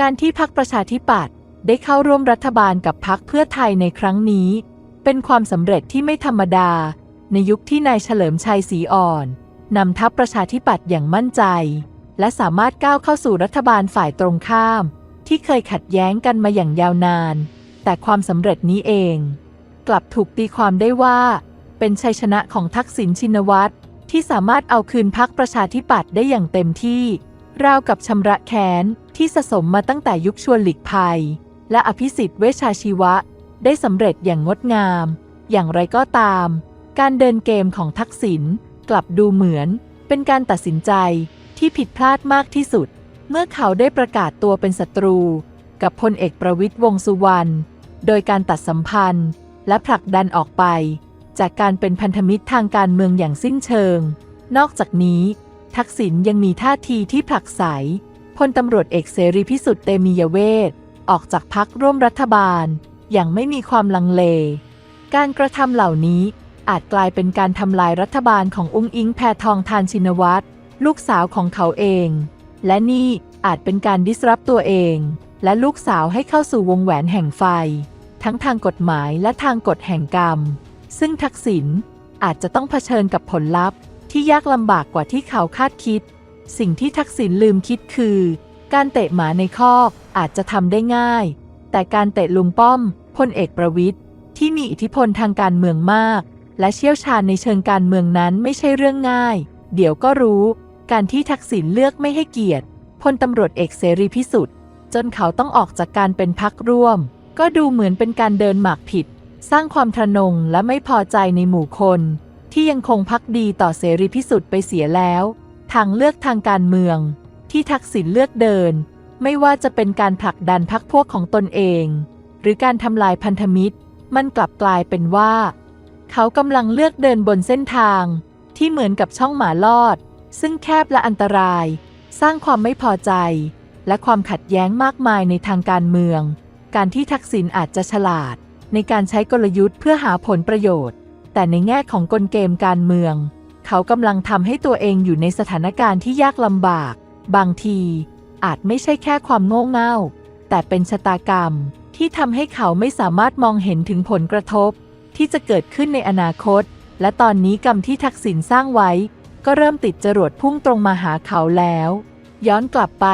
การที่พักประชาธิปัตย์ได้เข้าร่วมรัฐบาลกับพักเพื่อไทยในครั้งนี้ เป็นความสำเร็จที่ไม่ธรรมดา ในยุคที่นายเฉลิมชัยศรีอ่อนนำทัพประชาธิปัตย์อย่างมั่นใจ และสามารถก้าวเข้าสู่รัฐบาลฝ่ายตรงข้าม ที่เคยขัดแย้งกันมาอย่างยาวนาน แต่ความสำเร็จนี้เอง กลับถูกตีความได้ว่า เป็นชัยชนะของทักษิณชินวัตรที่สามารถเอาคืนพักประชาธิปัตย์ได้อย่างเต็มที่ ราวกับชำระแค้นที่สะสมมาตั้งแต่ยุคชวนหลีกภัย และอภิสิทธิ์เวชชาชีวะ ได้สำเร็จอย่างงดงาม อย่างไรก็ตาม การเดินเกมของทักษิณกลับดูเหมือน เป็นการตัดสินใจที่ผิดพลาดมากที่สุด เมื่อเขาได้ประกาศตัวเป็นศัตรู กับพลเอกประวิตยวงสุวรรณโดยการตัดสัมพันธ์ และผลักดันออกไป จากการเป็นพันธมิตรทางการเมืองอย่างสิ้นเชิง นอกจากนี้ ทักษิณยังมีท่าทีที่ผลักไสพลตำรวจเอกเสรีพิสุทธิ์เตมียเวทออกจากพักร่วมรัฐบาล อย่างไม่มีความลังเล การกระทำเหล่านี้อาจกลายเป็นการทำลายรัฐบาลของอุ้งอิงแพทองทานชินวัตรลูกสาวของเขาเอง และนี่อาจเป็นการดิสรับตัวเอง และลูกสาวให้เข้าสู่วงแหวนแห่งไฟ ทั้งทางกฎหมายและทางกฎแห่งกรรม ซึ่งทักษิณอาจจะต้องเผชิญกับผลลัพธ์ ที่ยากลำบากกว่าที่เขาคาดคิด สิ่งที่ทักษิณลืมคิดคือ การเตะหมาในคอกอาจจะทำได้ง่าย แต่การเตะลุงป้อมพลเอกประวิตยที่มีอิทธิพลทางการเมืองมาก และเชี่ยวชาญในเชิงการเมืองนั้นไม่ใช่เรื่องง่าย เดี๋ยวก็รู้ การที่ทักษิณเลือกไม่ให้เกียรติพลตำรวจเอกเสรีพิสุทธิ์ จนเขาต้องออกจากการเป็นพักร่วม ก็ดูเหมือนเป็นการเดินหมากผิด สร้างความทะนงและไม่พอใจในหมู่คน ที่ยังคงพักดีต่อเสรีพิสุทธิ์ไปเสียแล้ว ทางเลือกทางการเมือง ที่ทักษิณเลือกเดิน ไม่ว่าจะเป็นการผลักดันพักพวกของตนเอง หรือการทำลายพันธมิตร มันกลับกลายเป็นว่า เขากำลังเลือกเดินบนเส้นทาง ที่เหมือนกับช่องหมาลอด ซึ่งแคบและอันตราย สร้างความไม่พอใจ และความขัดแย้งมากมายในทางการเมือง การที่ทักษิณอาจจะฉลาด ในการใช้กลยุทธ์เพื่อหาผลประโยชน์ แต่ในแง่ของกลเกมการเมือง เขากำลังทำให้ตัวเองอยู่ในสถานการณ์ที่ยากลำบาก บางที อาจไม่ใช่แค่ความโง่เง่า แต่เป็นชะตากรรม ที่ทำให้เขาไม่สามารถมองเห็นถึงผลกระทบ ที่จะเกิดขึ้นในอนาคต และตอนนี้กรรมที่ทักษิณสร้างไว้ ก็เริ่มติดจรวดพุ่งตรงมาหาเขาแล้ว ย้อนกลับไป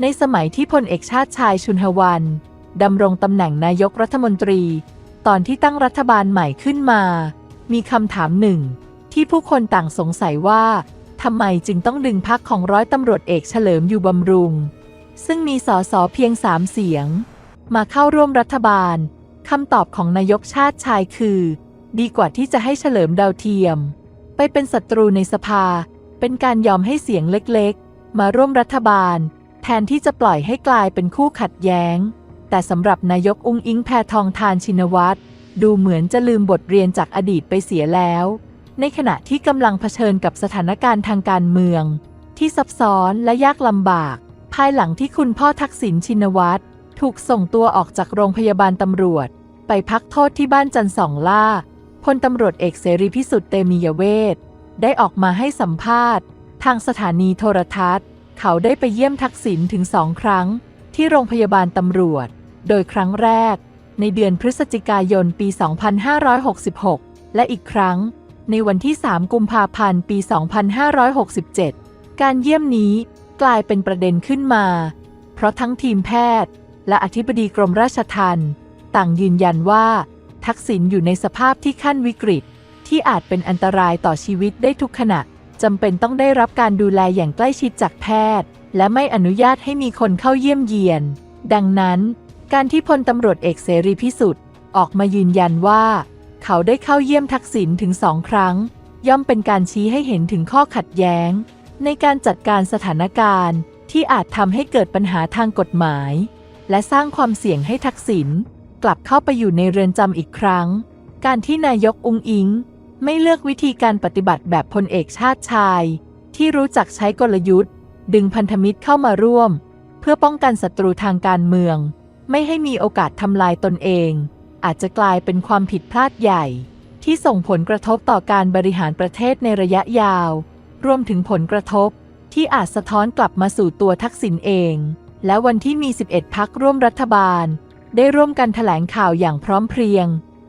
ในสมัยที่พลเอกชาติชายชุนหวันดำรงตำแหน่งนายกรัฐมนตรี ตอนที่ตั้งรัฐบาลใหม่ขึ้นมา มีคำถามหนึ่ง ที่ผู้คนต่างสงสัยว่าทำไมจึงต้องดึงพักของร้อยตำรวจเอกเฉลิมอยู่บำรุง ซึ่งมีสอสอเพียงสามเสียง มาเข้าร่วมรัฐบาลคำตอบของนายกชาติชายคือ ดีกว่าที่จะให้เฉลิมดาวเทียม ไปเป็นศัตรูในสภา เป็นการยอมให้เสียงเล็กๆ มาร่วมรัฐบาล แทนที่จะปล่อยให้กลายเป็นคู่ขัดแย้ง แต่สำหรับนายกอุ้งอิงแพทองทานชินวัตร ดูเหมือนจะลืมบทเรียนจากอดีตไปเสียแล้ว ในขณะที่กำลังเผชิญกับสถานการณ์ทางการเมือง ที่ซับซ้อนและยากลำบาก ภายหลังที่คุณพ่อทักษิณชินวัตรถูกส่งตัวออกจากโรงพยาบาลตำรวจ ไปพักโทษที่บ้านจันทร์สองล่าพลตำรวจเอกเสรีพิสุทธิ์เตมียเวทได้ออกมาให้สัมภาษณ์ ทางสถานีโทรทัศน์ เขาได้ไปเยี่ยมทักษิณถึงสองครั้ง ที่โรงพยาบาลตำรวจ โดยครั้งแรก ในเดือนพฤศจิกายนปี 2566 และอีกครั้ง ในวันที่ 3 กุมภาพันธ์ ปี 2567 การเยี่ยมนี้กลายเป็นประเด็นขึ้นมา เพราะทั้งทีมแพทย์ และอธิบดีกรมราชทัณฑ์ต่างยืนยันว่า ทักษิณอยู่ในสภาพที่ขั้นวิกฤต ที่อาจเป็นอันตรายต่อชีวิตได้ทุกขณะจำเป็นต้องได้รับการดูแลอย่างใกล้ชิดจากแพทย์ และไม่อนุญาตให้มีคนเข้าเยี่ยมเยียน ดังนั้น การที่พลตำรวจเอกเสรีพิสุทธิ์ออกมายืนยันว่า เขาได้เข้าเยี่ยมทักษิณถึงสองครั้ง ย่อมเป็นการชี้ให้เห็นถึงข้อขัดแย้ง ในการจัดการสถานการณ์ที่อาจทำให้เกิดปัญหาทางกฎหมาย และสร้างความเสี่ยงให้ทักษิณกลับเข้าไปอยู่ในเรือนจำอีกครั้ง การที่นายกอุงอิง ไม่เลือกวิธีการปฏิบัติแบบพลเอกชาติชาย ที่รู้จักใช้กลยุทธ์ ดึงพันธมิตรเข้ามาร่วม เพื่อป้องกันศัตรูทางการเมือง ไม่ให้มีโอกาสทำลายตนเอง อาจจะกลายเป็นความผิดพลาดใหญ่ ที่ส่งผลกระทบต่อการบริหารประเทศในระยะยาว รวมถึงผลกระทบ ที่อาจสะท้อนกลับมาสู่ตัวทักษิณเอง และวันที่มี 11 พักร่วมรัฐบาล ได้ร่วมกันแถลงข่าวอย่างพร้อมเพรียง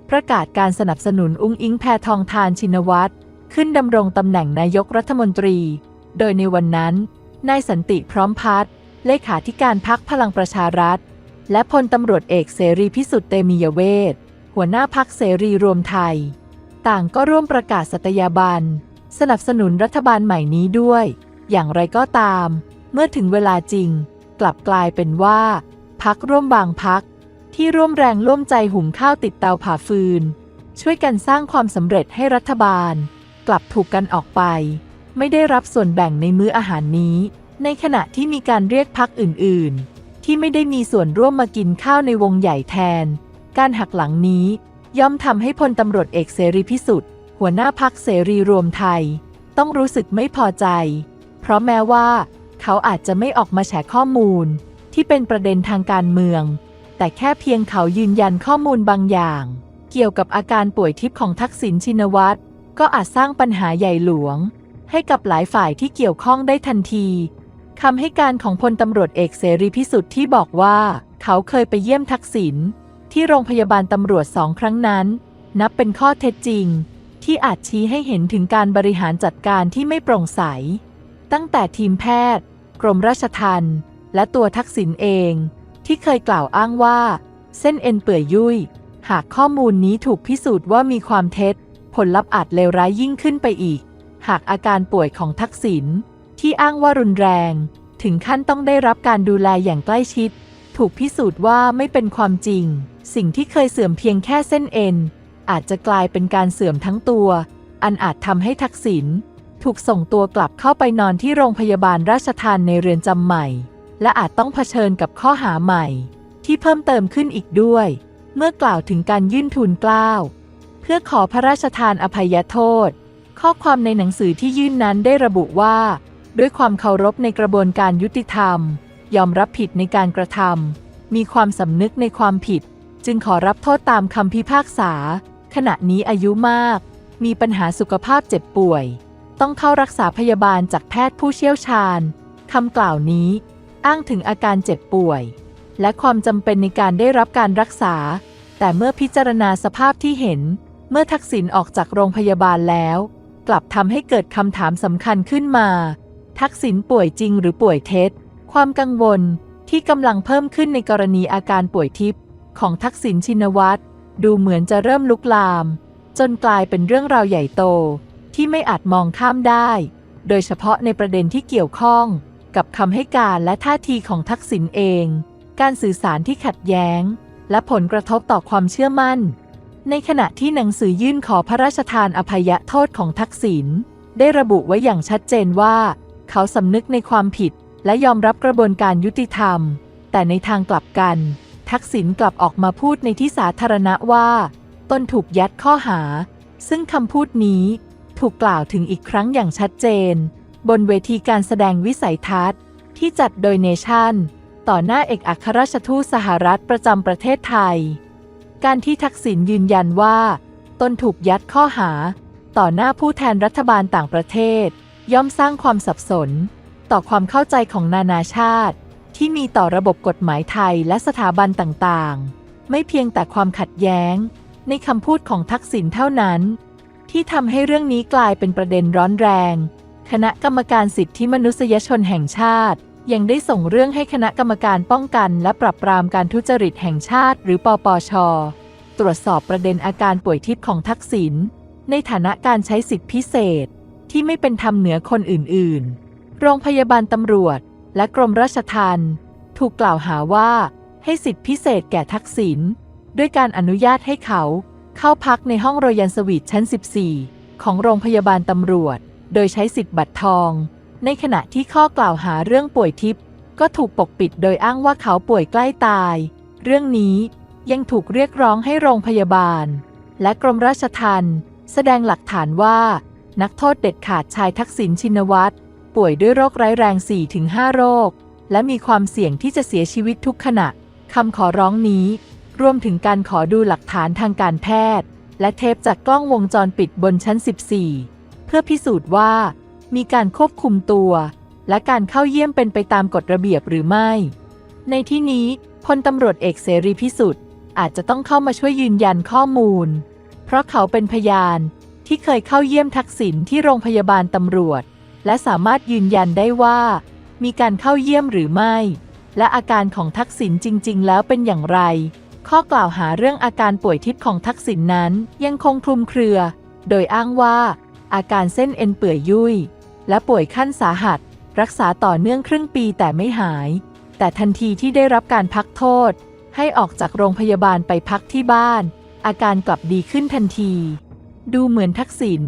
ประกาศการสนับสนุนอุ้งอิงแพทองทานชินวัตรขึ้นดำรงตำแหน่งนายกรัฐมนตรี โดยในวันนั้น นายสันติพร้อมพัฒน์เลขาธิการพักพลังประชารัฐ และพลตำรวจเอกเสรีพิสุทธิ์เตมียเวทหัวหน้าพักเสรีรวมไทย ต่างก็ร่วมประกาศสัตยาบัน สนับสนุนรัฐบาลใหม่นี้ด้วย อย่างไรก็ตาม เมื่อถึงเวลาจริง กลับกลายเป็นว่า พักร่วมบางพัก ที่ร่วมแรงร่วมใจหุงข้าวติดเตาผ่าฟืน ช่วยกันสร้างความสำเร็จให้รัฐบาล กลับถูกกันออกไป ไม่ได้รับส่วนแบ่งในมื้ออาหารนี้ ในขณะที่มีการเรียกพักอื่น ๆ ที่ไม่ได้มีส่วนร่วมมากินข้าวในวงใหญ่แทน การหักหลังนี้ ย่อมทำให้พลตำรวจเอกเสรีพิสุทธิ์หัวหน้าพักเสรีรวมไทย ต้องรู้สึกไม่พอใจ เพราะแม้ว่า เขาอาจจะไม่ออกมาแฉข้อมูล ที่เป็นประเด็นทางการเมือง แต่แค่เพียงเขายืนยันข้อมูลบางอย่าง เกี่ยวกับอาการป่วยทิพย์ของทักษิณชินวัตรก็อาจสร้างปัญหาใหญ่หลวง ให้กับหลายฝ่ายที่เกี่ยวข้องได้ทันที คำให้การของพลตำรวจเอกเสรีพิสุทธิ์ที่บอกว่า เขาเคยไปเยี่ยมทักษิณที่โรงพยาบาลตำรวจสองครั้งนั้น นับเป็นข้อเท็จจริง ที่อาจชี้ให้เห็นถึงการบริหารจัดการที่ไม่โปร่งใส ตั้งแต่ทีมแพทย์ กรมราชทัณฑ์และตัวทักษิณเอง ที่เคยกล่าวอ้างว่า เส้นเอ็นเปื่อยยุ่ย หากข้อมูลนี้ถูกพิสูจน์ว่ามีความเท็จ ผลลัพธ์อาจเลวร้ายยิ่งขึ้นไปอีก หากอาการป่วยของทักษิณ ที่อ้างว่ารุนแรง ถึงขั้นต้องได้รับการดูแลอย่างใกล้ชิด ถูกพิสูจน์ว่าไม่เป็นความจริง สิ่งที่เคยเสื่อมเพียงแค่เส้นเอ็น อาจจะกลายเป็นการเสื่อมทั้งตัว อันอาจทำให้ทักษิณถูกส่งตัวกลับเข้าไปนอนที่โรงพยาบาลราชทานในเรือนจำใหม่ และอาจต้องเผชิญกับข้อหาใหม่ ที่เพิ่มเติมขึ้นอีกด้วย เมื่อกล่าวถึงการยื่นทูลเกล้าเพื่อขอพระราชทานอภัยโทษ ข้อความในหนังสือที่ยื่นนั้นได้ระบุว่า ด้วยความเคารพในกระบวนการยุติธรรม ยอมรับผิดในการกระทำมีความสำนึกในความผิด จึงขอรับโทษตามคำพิพากษา ขณะนี้อายุมาก มีปัญหาสุขภาพเจ็บป่วย ต้องเข้ารักษาพยาบาลจากแพทย์ผู้เชี่ยวชาญคำกล่าวนี้ อ้างถึงอาการเจ็บป่วย และความจำเป็นในการได้รับการรักษา แต่เมื่อพิจารณาสภาพที่เห็น เมื่อทักษิณออกจากโรงพยาบาลแล้ว กลับทำให้เกิดคำถามสำคัญขึ้นมา ทักษิณป่วยจริงหรือป่วยเท็จ ความกังวลที่กำลังเพิ่มขึ้นในกรณีอาการป่วยทิพย์ของทักษิณชินวัตรดูเหมือนจะเริ่มลุกลาม จนกลายเป็นเรื่องราวใหญ่โตที่ไม่อาจมองข้ามได้ โดยเฉพาะในประเด็นที่เกี่ยวข้องกับคำให้การและท่าทีของทักษิณเอง การสื่อสารที่ขัดแย้ง และผลกระทบต่อความเชื่อมั่น ในขณะที่หนังสือยื่นขอพระราชทานอภัยโทษของทักษิณได้ระบุไว้อย่างชัดเจนว่า เขาสำนึกในความผิดและยอมรับกระบวนการยุติธรรม แต่ในทางกลับกัน ทักษิณกลับออกมาพูดในที่สาธารณะว่าตนถูกยัดข้อหา ซึ่งคำพูดนี้ถูกกล่าวถึงอีกครั้งอย่างชัดเจน บนเวทีการแสดงวิสัยทัศน์ ที่จัดโดยเนชั่น ต่อหน้าเอกอัครราชทูตสหรัฐประจำประเทศไทย การที่ทักษิณยืนยันว่าตนถูกยัดข้อหา ต่อหน้าผู้แทนรัฐบาลต่างประเทศ ย่อมสร้างความสับสน ต่อความเข้าใจของนานาชาติ ที่มีต่อระบบกฎหมายไทยและสถาบันต่างๆ ไม่เพียงแต่ความขัดแย้ง ในคำพูดของทักษิณเท่านั้น ที่ทำให้เรื่องนี้กลายเป็นประเด็นร้อนแรง คณะกรรมการสิทธิมนุษยชนแห่งชาติ ยังได้ส่งเรื่องให้คณะกรรมการป้องกัน และปรับปรามการทุจริตแห่งชาติ หรือปปช ตรวจสอบประเด็นอาการป่วยทิพย์ของทักษิณในฐานะการใช้สิทธิพิเศษ ที่ไม่เป็นธรรมเหนือคนอื่น ๆ โรงพยาบาลตำรวจ และกรมราชทัณฑ์ถูกกล่าวหาว่า ให้สิทธิพิเศษแก่ทักษิณด้วยการอนุญาตให้เขาเข้าพักในห้องโรยันสวีทชั้น 14 ของโรงพยาบาลตำรวจ โดยใช้สิทธิ์บัตรทอง ในขณะที่ข้อกล่าวหาเรื่องป่วยทิพย์ก็ถูกปกปิดโดยอ้างว่าเขาป่วยใกล้ตาย เรื่องนี้ยังถูกเรียกร้องให้โรงพยาบาล และกรมราชทัณฑ์แสดงหลักฐานว่า นักโทษเด็ดขาดชายทักษิณชินวัตรป่วยด้วยโรคร้ายแรง 4-5 โรค และมีความเสี่ยงที่จะเสียชีวิตทุกขณะคำขอร้องนี้ รวมถึงการขอดูหลักฐานทางการแพทย์ และเทปจากกล้องวงจรปิดบนชั้น 14 เพื่อพิสูจน์ว่า มีการควบคุมตัว และการเข้าเยี่ยมเป็นไปตามกฎระเบียบหรือไม่ ในที่นี้พลตำรวจเอกเสรีพิสุทธิ์อาจจะต้องเข้ามาช่วยยืนยันข้อมูล เพราะเขาเป็นพยาน ที่เคยเข้าเยี่ยมทักษิณที่โรงพยาบาลตำรวจ และสามารถยืนยันได้ว่า มีการเข้าเยี่ยมหรือไม่ และอาการของทักษิณจริง ๆ แล้วเป็นอย่างไร ข้อกล่าวหาเรื่องอาการป่วยทิพย์ของทักษิณนนั้นยังคงคลุมเครือ โดยอ้างว่า อาการเส้นเอ็นเปื่อยยุ่ย และป่วยขั้นสาหัส รักษาต่อเนื่องครึ่งปีแต่ไม่หาย แต่ทันทีที่ได้รับการพักโทษ ให้ออกจากโรงพยาบาลไปพักที่บ้าน อาการกลับดีขึ้นทันที ดูเหมือนทักษิณ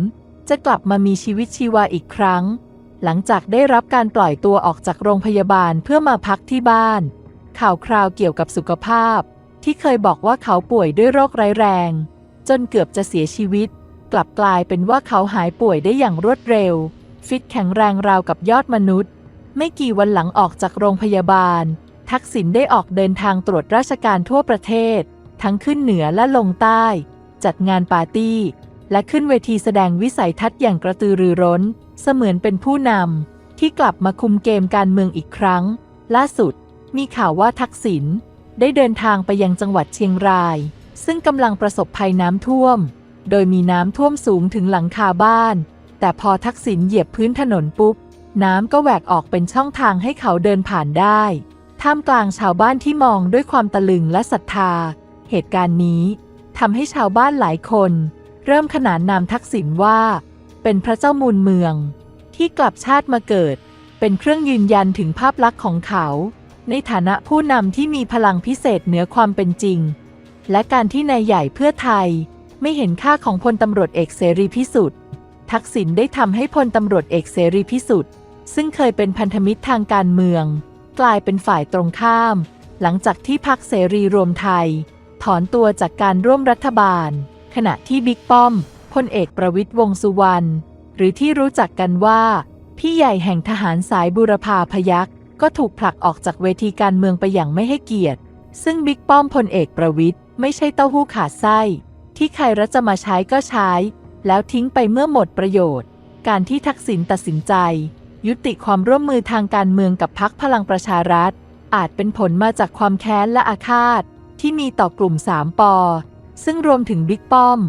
จะกลับมามีชีวิตชีวาอีกครั้ง หลังจากได้รับการปล่อยตัวออกจากโรงพยาบาลเพื่อมาพักที่บ้าน ข่าวคราวเกี่ยวกับสุขภาพ ที่เคยบอกว่าเขาป่วยด้วยโรคร้ายแรง จนเกือบจะเสียชีวิต กลับกลายเป็นว่าเขาหายป่วยได้อย่างรวดเร็ว ฟิตแข็งแรงราวกับยอดมนุษย์ ไม่กี่วันหลังออกจากโรงพยาบาล ทักษิณได้ออกเดินทางตรวจราชการทั่วประเทศ ทั้งขึ้นเหนือและลงใต้ จัดงานปาร์ตี้ และขึ้นเวทีแสดงวิสัยทัศน์อย่างกระตือรือร้น เสมือนเป็นผู้นำที่กลับมาคุมเกมการเมืองอีกครั้ง ล่าสุด มีข่าวว่าทักษิณได้เดินทางไปยังจังหวัดเชียงราย ซึ่งกำลังประสบภัยน้ำท่วม โดยมีน้ำท่วมสูงถึงหลังคาบ้าน แต่พอทักษิณเหยียบพื้นถนนปุ๊บ น้ำก็แหวกออกเป็นช่องทางให้เขาเดินผ่านได้ ท่ามกลางชาวบ้านที่มองด้วยความตะลึงและศรัทธา เหตุการณ์นี้ทำให้ชาวบ้านหลายคน เริ่มขนานนามทักษิณว่า เป็นพระเจ้ามูลเมือง ที่กลับชาติมาเกิด เป็นเครื่องยืนยันถึงภาพลักษณ์ของเขา ในฐานะผู้นำที่มีพลังพิเศษเหนือความเป็นจริง และการที่นายใหญ่เพื่อไทย ไม่เห็นค่าของพลตำรวจเอกเสรีพิสุทธิ์ทักษิณได้ทำให้พลตำรวจเอกเสรีพิสุทธิ์ซึ่งเคยเป็นพันธมิตรทางการเมือง กลายเป็นฝ่ายตรงข้าม หลังจากที่พรรคเสรีรวมไทย ถอนตัวจากการร่วมรัฐบาล ขณะที่บิ๊กป้อมพลเอกประวิตยวงสุวรรณหรือที่รู้จักกันว่า พี่ใหญ่แห่งทหารสายบุรพาพยักก็ถูกผลักออกจากเวทีการเมืองไปอย่างไม่ให้เกียรติ ซึ่งบิ๊กป้อมพลเอกประวิตยไม่ใช่เต้าหู้ขาดไส้ ที่ใครรัจะมาใช้ก็ใช้ แล้วทิ้งไปเมื่อหมดประโยชน์ การที่ทักษิณตัดสินใจ ยุติความร่วมมือทางการเมืองกับพรรคพลังประชารัฐ อาจเป็นผลมาจากความแค้นและอาฆาต ที่มีต่อกลุ่ม3ปอ ซึ่งรวมถึงบิ๊กป้อม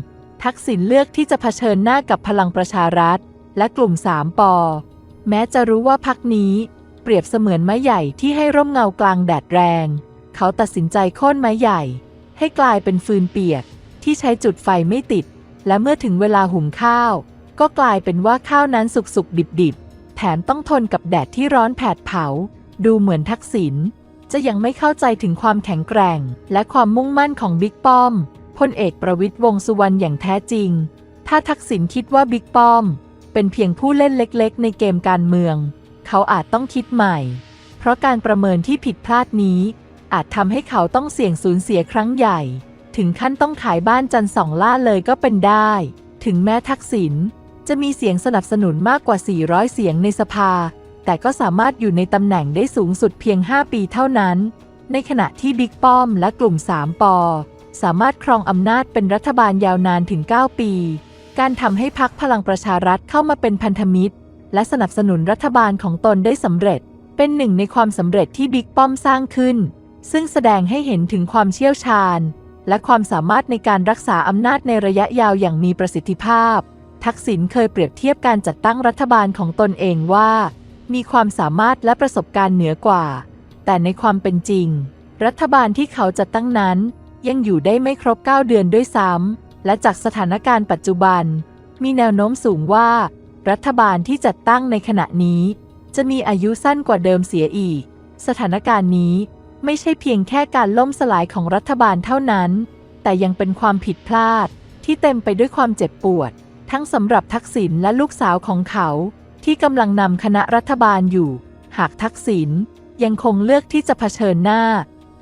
ทักษิณเลือกที่จะเผชิญหน้ากับพลังประชารัฐ และกลุ่ม3ปอ แม้จะรู้ว่าพักนี้ เปรียบเสมือนไม้ใหญ่ที่ให้ร่มเงากลางแดดแรง เขาตัดสินใจโค่นไม้ใหญ่ ให้กลายเป็นฟืนเปียก ที่ใช้จุดไฟไม่ติด และเมื่อถึงเวลาหุงข้าว ก็กลายเป็นว่าข้าวนั้นสุกๆดิบๆแถมต้องทนกับแดดที่ร้อนแผดเผา ดูเหมือนทักษิณจะยังไม่เข้าใจถึงความแข็งแกร่ง และความมุ่งมั่นของบิ๊กป้อม พลเอกประวิตยวงสุวรรณอย่างแท้จริง ถ้าทักษิณคิดว่าบิ๊กป้อม เป็นเพียงผู้เล่นเล็กๆ ในเกมการเมือง เขาอาจต้องคิดใหม่ เพราะการประเมินที่ผิดพลาดนี้ อาจทำให้เขาต้องเสี่ยงสูญเสียครั้งใหญ่ ถึงขั้นต้องขายบ้านจันสองล่าเลยก็เป็นได้ ถึงแม้ทักษิณจะมีเสียงสนับสนุนมากกว่า 400 เสียงในสภา แต่ก็สามารถอยู่ในตำแหน่งได้สูงสุดเพียง 5 ปีเท่านั้น ในขณะที่บิ๊กป้อมและกลุ่ม 3ปอ สามารถครองอำนาจเป็นรัฐบาลยาวนานถึง 9 ปี การทำให้พักพลังประชารัฐเข้ามาเป็นพันธมิตร และสนับสนุนรัฐบาลของตนได้สำเร็จ เป็นหนึ่งในความสำเร็จที่บิ๊กป้อมสร้างขึ้น ซึ่งแสดงให้เห็นถึงความเชี่ยวชาญ และความสามารถในการรักษาอำนาจในระยะยาวอย่างมีประสิทธิภาพ ทักษิณเคยเปรียบเทียบการจัดตั้งรัฐบาลของตนเองว่า มีความสามารถและประสบการณ์เหนือกว่า แต่ในความเป็นจริง รัฐบาลที่เขาจัดตั้งนั้น ยังอยู่ได้ไม่ครบ 9 เดือนด้วยซ้ำ และจากสถานการณ์ปัจจุบัน มีแนวโน้มสูงว่า รัฐบาลที่จัดตั้งในขณะนี้ จะมีอายุสั้นกว่าเดิมเสียอีก สถานการณ์นี้ไม่ใช่เพียงแค่การล่มสลายของรัฐบาลเท่านั้น แต่ยังเป็นความผิดพลาดที่เต็มไปด้วยความเจ็บปวด ทั้งสำหรับทักษิณและลูกสาวของเขา ที่กำลังนำคณะรัฐบาลอยู่ หากทักษิณยังคงเลือกที่จะเผชิญหน้า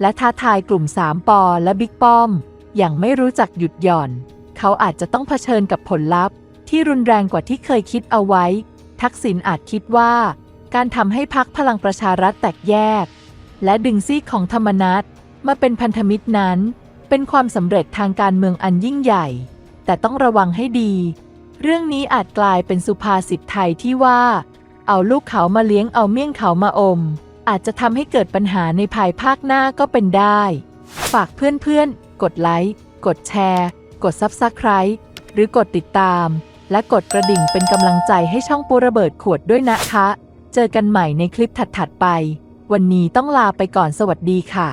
และท้าทายกลุ่ม3ปอและบิ๊กป้อม อย่างไม่รู้จักหยุดหย่อน เขาอาจจะต้องเผชิญกับผลลัพธ์ ที่รุนแรงกว่าที่เคยคิดเอาไว้ ทักษิณอาจคิดว่า การทำให้พักพลังประชารัฐแตกแยก และดึงซีกของธรรมนัตมาเป็นพันธมิตรนั้น เป็นความสำเร็จทางการเมืองอันยิ่งใหญ่ แต่ต้องระวังให้ดี เรื่องนี้อาจกลายเป็นสุภาษิตไทยที่ว่า เอาลูกเขามาเลี้ยงเอาเมี่ยงเขามาอม อาจจะทำให้เกิดปัญหาในภายภาคหน้าก็เป็นได้ ฝากเพื่อนๆ กดไลค์ กดแชร์ กดซับสไคร b ์หรือกดติดตาม และกดกระดิ่งเป็นกำลังใจให้ช่องปูระเบิดขวดด้วยนะคะ เจอกันใหม่ในคลิปถัดๆไป วันนี้ต้องลาไปก่อนสวัสดีค่ะ